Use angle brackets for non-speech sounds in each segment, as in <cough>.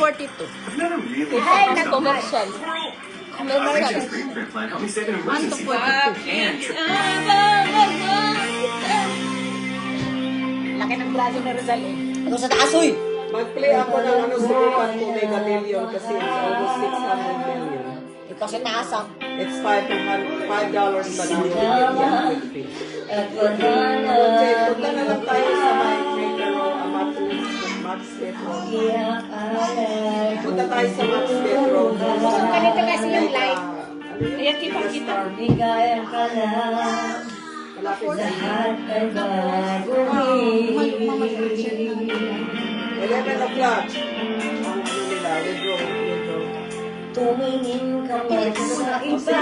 142. I've never really Ay, na this. commercial. Help me save an 1 to emergency 42. and trip. Laki ng braso ni Rizal eh. Ano sa taas, uy? Mag-play ako ng ano, subukan ko mega million kasi it's almost 600 million. Ikaw sa taas, ah. It's five five dollars quick Okay, punta na lang tayo sa Max Max Metro. Punta tayo sa Max Metro. Ganito kasi yung light. Ayan, kita-kita. Bigayan ka lang, lahat ay gagawin. 11 o'clock. Ang nila, withdraw, withdraw. Tumingin ka man sa iba.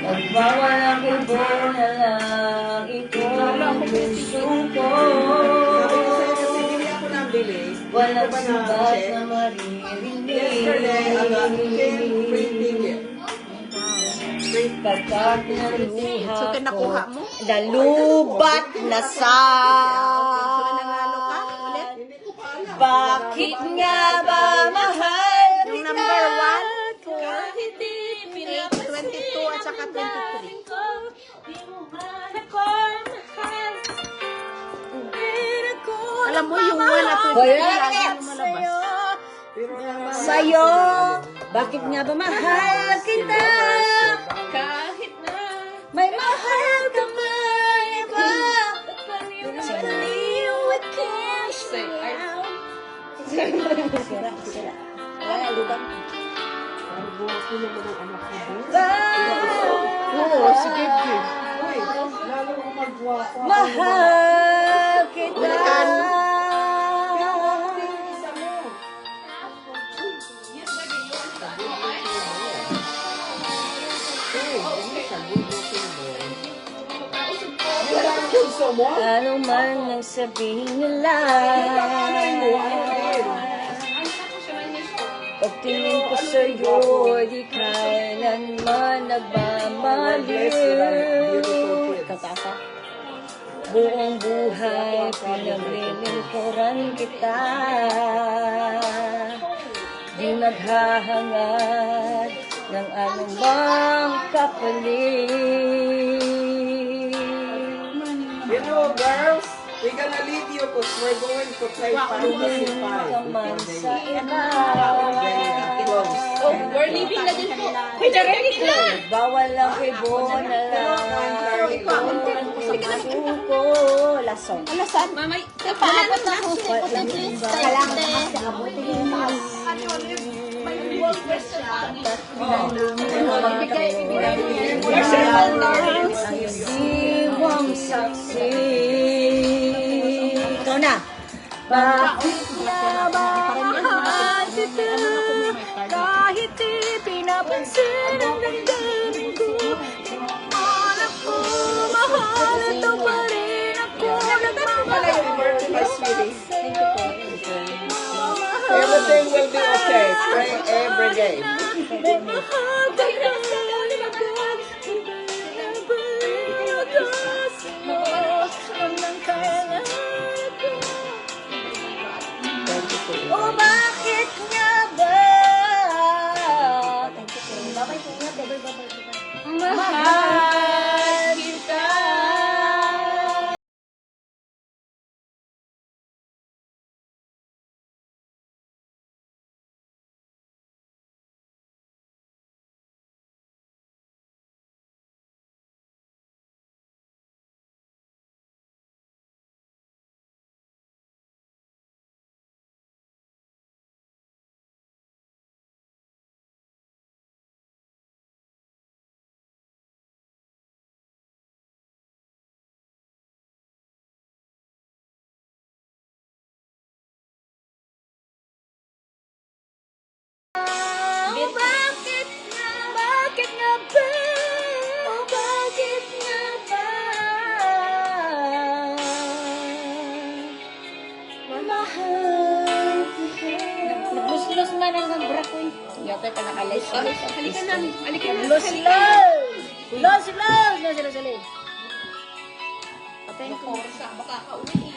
Magwawalang ibo na lang Walang sugat na maririnig. Yesterday, I got 10 free ticket. Pagkat naluha So, kinakuha ko, mo? Nalubat na sa... Bakit nga ba mahal Yung kita? number 1, Alam mo, yung 1 at 23 Wala. Pero naman, Sa'yo, bakit nga ba mahal kita? Kahit na. May mahal ka man iba. Baliw at cash Sira, sira. Wala, lubat. Ang buhok ko naman ang anak ko. din. Oo, sige, sige. Uy, lalo ko magwapo. Mahal kita. Ano man ang sabihin nila. Ano? Pagtingin ko sa'yo, di kailanman nagmamaliw. Katasa. Buong buhay, pinaglilingkuran kita. Di naghahangad ng anumang kapalit. Girls, we're gonna leave you because we're going to play Fantasy Tumingin 5 ka man before sa they iba. close. Oh, we're leaving na din po. Pwede ready na. Bawal ang ibo na lang. Suko, lasong. Alasan? Mamay, paabot na ako. Kailangan na kasi abutin yung taas. Ibigay, ibigay mo yan. Ang diwang saksi. Bakit nga ba mahal? Kahit di ito. Everything will be okay. Pray every day. <laughs> Oh, Yate ka nakalis. Halika na. Halika na. Los, los! Los, los! Los, los, los! Patay ko. Baka kauwi.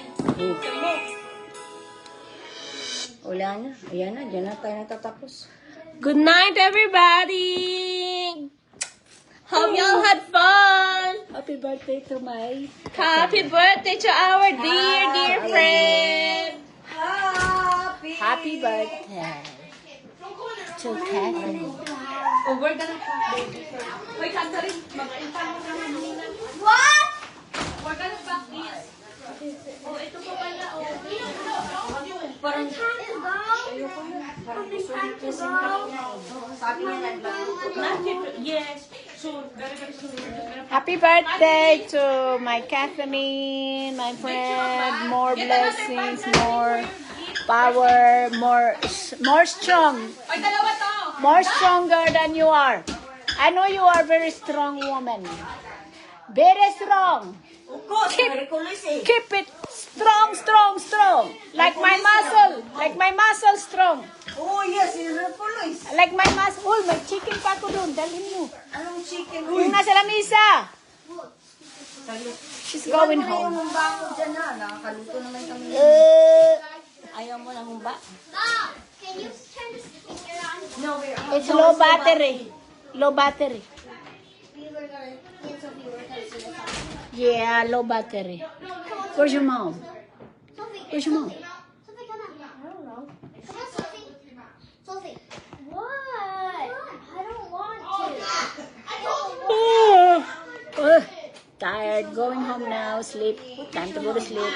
Wala na. Ayan na, dyan na tayo natatapos. Good night, everybody! Hope y'all had fun! Happy birthday to my... Happy birthday to our dear, dear friend! Happy. Happy birthday to Catherine. Oh, we're gonna Wait, Catherine. Mag-intang mo naman muna. What? We're gonna this. Oh, ito pala. Oh. Parang time to go. Parang gusto niya kasi Sabi niya. Yes. Soon. Very, very soon. Happy birthday to my Catherine, my friend. More blessings, more power, more more strong, Ay, dalawa to. More stronger than you are. I know you are very strong woman. Very strong. Eh. Keep it strong, strong, strong. Like my muscle. Like my muscle strong. Oh, yes, Hercules. Like my muscle. Oh, may chicken pa ako doon. Dalhin mo. Anong chicken? Yung nasa lamisa. She's going home. yung bako dyan na? Nakakaluto naman kami. Uh, ayaw mo ng humba? Mom, can you turn? It's low battery. Low battery. Yeah, low battery. Where's your mom? Where's your mom? I don't know. What? I don't want to. Tired, going home now, sleep, time to go to sleep.